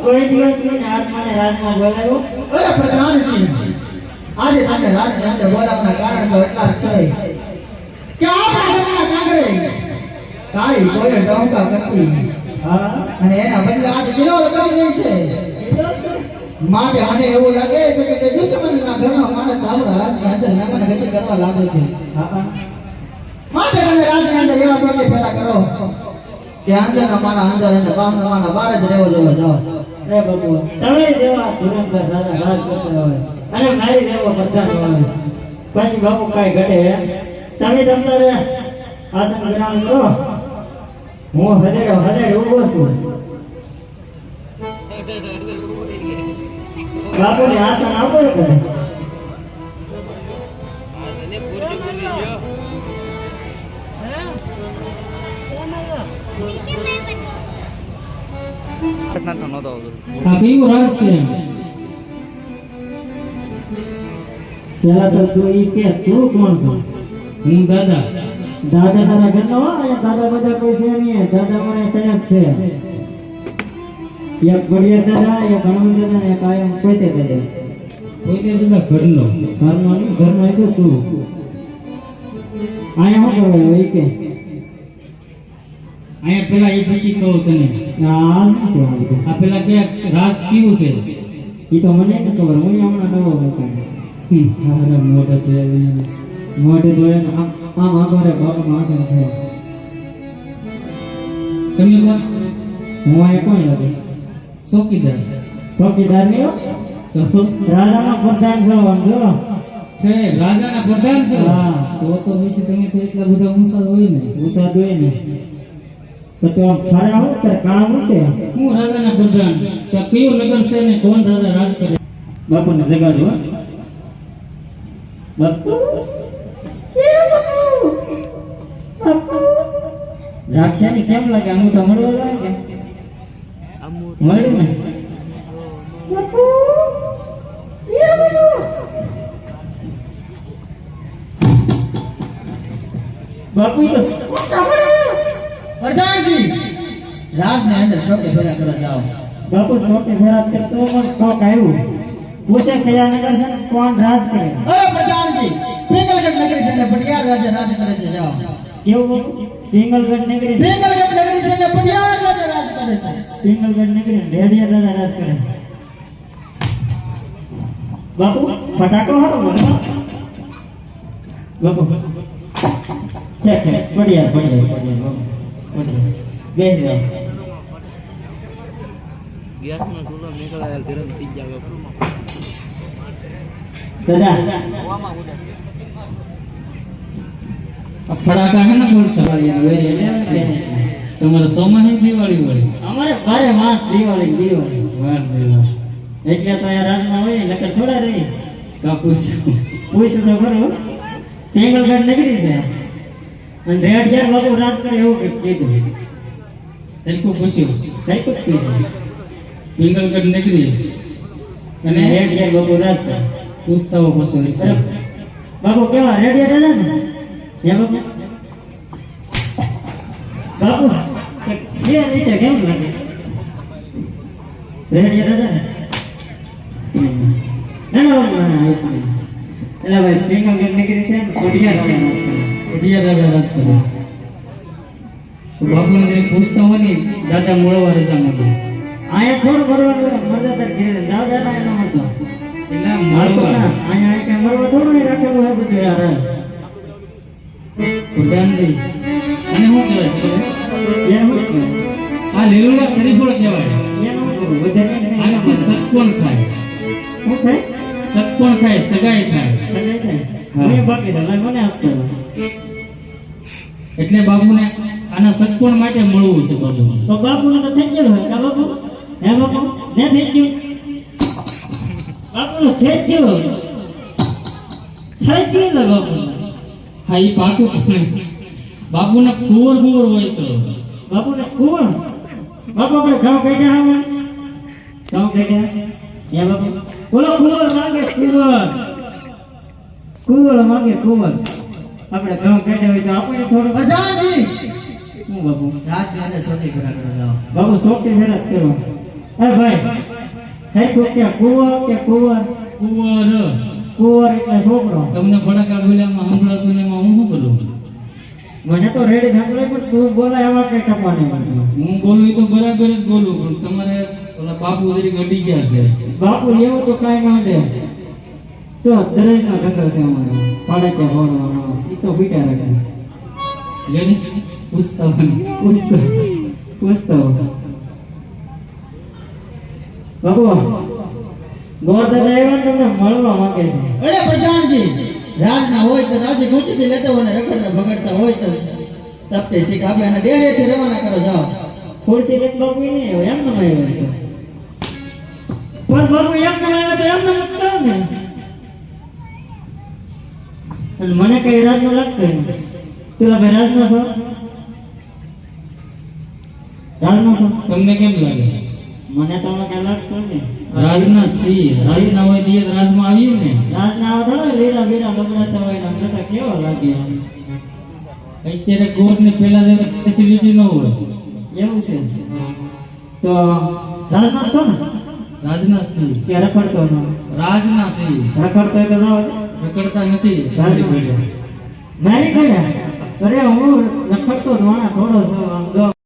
કોઈ દિવસ મને હાથમાં ને રાજમાં બોલાવ્યો અરે પ્રધાનજી આજે તમને રાજની અંદર બોલાવવાના કારણ તો એટલા જ છે કે કાંગરે કાળી કોયલ ડોંકા કરતી હા. અને એના બદલે આજે કિલો રકમ રહી છે. માટે આને એવું લાગે છે કે દુશ્મનના ઘણા માણસ આપણા રાજની અંદર નામન ગતિ કરવા લાગે છે. માટે તમે રાજની અંદર એવા સમય પેદા કરો કે અંદરના માણા અંદર અને બહારના બહાર જ રહેવો જોવો જાઓ. રે બાપુ, તમે જેવા ધુરંધર રાજા, રાજ કરતા હોય. અને મારી જેવો પ્રધાન હોય. પછી બાપુ કાંઈ ઘટે? તમે તમારે આસન ગ્રહણ કરો. હું હજારે હજારે ઊભો છું. બાપુને આસન આપો ને છે પેલા તો તું ઈ કે તું કોણ છો? હું દાદા. દાદા તારા ઘરનો હો? દાદા બધા કોઈ છે નહીં. દાદા પણ તને જ છે. એક ઘડિયાળ દાદા એક હનુમાન દાદા ને એક આયમ પોતે દાદા પોતે દાદા ઘરનો ઘરનો નહીં ઘરનો છે તું અહીંયા શું કરવા આવ્યો ઈ કે અહીંયા પેલા એ પછી કહું તને આ શું છે આ બધું? આ પેલા કે રાજ કેવું છે ઈ તો મને નથી ખબર હું હમણાં નવો રોકાયો હમ, હારા મોઢા તો એવી. મોઢે તો એને આમ આમ આગળ બાપુ આસન છે તમે કોણ હું અહીંયા કોણ લાગે ચોકીદાર ચોકીદાર નહીં હો. તો રાજાનો પ્રધાન છો સમજો છે રાજાના પ્રધાન છે? હા. તો તો વિશે તમે તો એટલા બધા ઉસાદ હોય ને. ઉસાદ હોય ને. તો તો ફરા હું તારે કામ શું છે. હું રાજાના પ્રધાન? તો કયું નગર છે ને? કોણ રાજા રાજ કરે? બાપુને જગાડો હો. બાપુ. દ્રાક્ષાની કેમ લાગે? અંગૂઠા મળવા લાગે. કે મળ્યું ને બાપુ તો પ્રધાનજી રાજની અંદર શોકે ફેરા કરવા જાઓ. બાપુ સોતે ફેરા કરતો પણ કોક આવ્યું. પૂછે કયા નગર છે ને કોણ રાજ કરે? અરે પ્રધાનજી પિંગલગઢ નગરી છે ને પટિયાર રાજા રાજ કરે છે જાઓ. કેવું બાપુ? પિંગલગઢ નગરી? પિંગલગઢ નગરી છે ને પટિયાર રાજ કરે છે પિંગલગઢ નગરી રેડિયા રાજા રાજ કરે બાપુ ફટાકો હારો બોલો બાપુ ઠેક ઠેક પડિયા પડિયા પડિયા પડિયા બેસી જાઓ ગેસનો ચૂલો નીકળાયેલ ધીરમ થઈ જાય દાદા આ ફડાકા હે ને? બોલતા તમારે સોમાની દિવાળી વળી. અમારે બારે માસ દિવાળી દિવાળી. વાર દિવાળી. એટલે તો અહીંયા રાજમાં હોય નકર થોડા રહી. છું પૂછ્યું તો ખરું. ટેંગલગઢ નીકળી છે. અને રેડ ચાર બાપુ રાત કરે એવું કંઈક કીધું. તરીકું પૂછ્યું? કઈ કંઈક કીધું. નીકળી. નગરી અને રેડ ચાર બાપુ રાત કરે. પૂછતાઓ પછી બરાબર. બાપુ કેવા રેડિયા રાજા ને? એ બાપુ કેમ લાગે? રેડિયા રાજા ને ના. ના ના, ના એવું નહીં. એટલે ભાઈ છે ને કોટિયા રાજા રાજ કરે. અઢિયા રાજા રાજ કરે તો બાપુને જરી પૂછતા હોય ને દાદા મળવા રજા મળે. અહીંયા થોડું કરવાનું મરજા તાર ઘેરે જાવ દાદા એનો મળતો એટલે મળતો ના મળવા મરવા થોડું નહીં રાખેલું હોય બધું યાર. પ્રધાનજી અને શું કહેવાય? આ લીલુડા શરીફળ કહેવાય. આનાથી. સત્પણ થાય? શું થાય. સત્પણ થાય સગાઈ થાય. સગાઈ થાય. બાકી મને આપતો. એટલે બાપુને આના સત્પણ માટે મળવું છે બધું. તો બાપુને તો થઈ ગયેલું હોય કા બાપુ? હે બાપુ? ને થઈ ગયું? બાપુનું થઈ ગયું થઈ ગયું ને બાપુ? હા એ પાકું બાપુને કુંવર બુવર હોય તો. બાપુને કોણ બાપુ આપણે ઘઉં કાઢ્યા આવે ઘઉં કાઢ્યા યા બાપુ. બોલો કુંવર માંગે કુંવર. કુંવર માંગે કુંવર. આપણે ઘઉં કાઢ્યા હોય તો આપણે થોડું બધાજી! હું બાપુ? રાત અંદર સોટી ફેરા કરો જાઓ. બાપુ સોટી ફેરા કરો. હે ભાઈ હે તો કે કુંવર કે કુંવર? કુંવર. કુંવર એટલે છોકરો. તમને ફટાકા બોલ્યામાં સંભળાતું ને એમાં હું શું કરું? મને તો રેડી સાંભળે પણ તું બોલાય એવા કઈ ટપવાની હું બોલું એ તો બરાબર જ બોલું પણ તમારે ઓલા બાપુ જરી ગડી ગયા છે. બાપુ એવું તો કાઈ ના દે તો દરેજ ના ધંધો છે અમારો. પાડે કે હોરવાનો એ તો ફીટા રાખે. લેની પુસ્તક પુસ્તક પૂછતો. બાપુ ગોરદાદા આવ્યા ને તમને મળવા માંગે છે. અરે પ્રધાનજી રાજના હોય તો રાજી ગુચથી લેતો હોય ને રખડતા ભગડતા હોય તો સપ્તે શીખ. આપે અને ડેરેથી રવાના કરો જાઓ. ખુરશી રેસ બાપુ નહીં આવ્યો એમ નમ આવ્યો પણ બાપુ એમ નમ આવ્યો તો એમ નમ કરો ને. અને મને કઈ રાજનું લાગતું નહીં. પેલા ભાઈ રાજ નો છો રાજ નો છો તમને કેમ લાગે? મને તો કઈ લાગતું નહીં સી રાજ ના હોય તો રાજમાં આવીએ ને? રાજ ના આવતા હોય લીલા બીરા લબડાતા હોય ને છતાં કેવો લાગે? અત્યારે ગોર ને પેલા જેવી ફેસિલિટી ન હોય. એવું છે. તો રાજના છો ને? રાજના સી. કે રખડતો ન રાજના સિંહ રખડતો તો જાઓ રખડતા નથી. રાજના. મારી ઘરે. મારી ઘરે અરે હું રખડતો જ થોડો છો આમ જો.